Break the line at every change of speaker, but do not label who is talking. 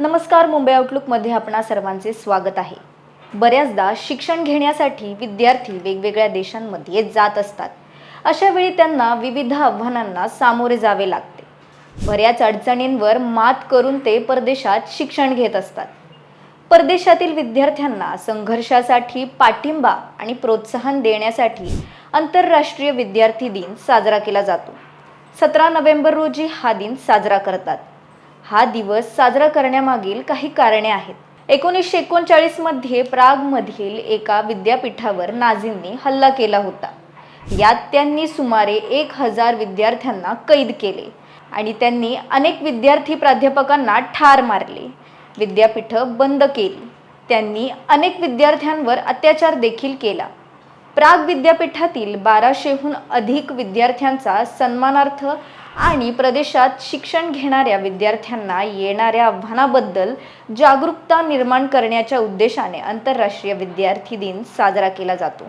नमस्कार मुंबई आउटलुकमध्ये आपणा सर्वांचे स्वागत आहे. बऱ्याचदा शिक्षण घेण्यासाठी विद्यार्थी वेगवेगळ्या देशांमध्ये जात असतात. अशा वेळी त्यांना विविध आव्हानांना सामोरे जावे लागते. बऱ्याच अडचणींवर मात करून ते परदेशात शिक्षण घेत असतात. परदेशातील विद्यार्थ्यांना संघर्षासाठी पाठिंबा आणि प्रोत्साहन देण्यासाठी आंतरराष्ट्रीय विद्यार्थी दिन साजरा केला जातो. सतरा नोव्हेंबर रोजी हा दिन साजरा करतात. हा दिवस साजरा करण्यामागील काही कारणे आहेत. एकोणीसशे एकोणचाळीसमध्ये प्रागमधील एका विद्यापीठावर नाझींनी हल्ला केला होता. यात त्यांनी सुमारे एक हजार विद्यार्थ्यांना कैद केले आणि त्यांनी अनेक विद्यार्थी प्राध्यापकांना ठार मारले. विद्यापीठं बंद केली. त्यांनी अनेक विद्यार्थ्यांवर अत्याचार देखील केला. प्राग विद्यापीठातील बाराशेहून अधिक विद्यार्थ्यांचा सन्मानार्थ आणि प्रदेशात शिक्षण घेणाऱ्या विद्यार्थ्यांना येणाऱ्या आव्हानाबद्दल जागरूकता निर्माण करण्याच्या उद्देशाने आंतरराष्ट्रीय विद्यार्थी दिन साजरा केला जातो.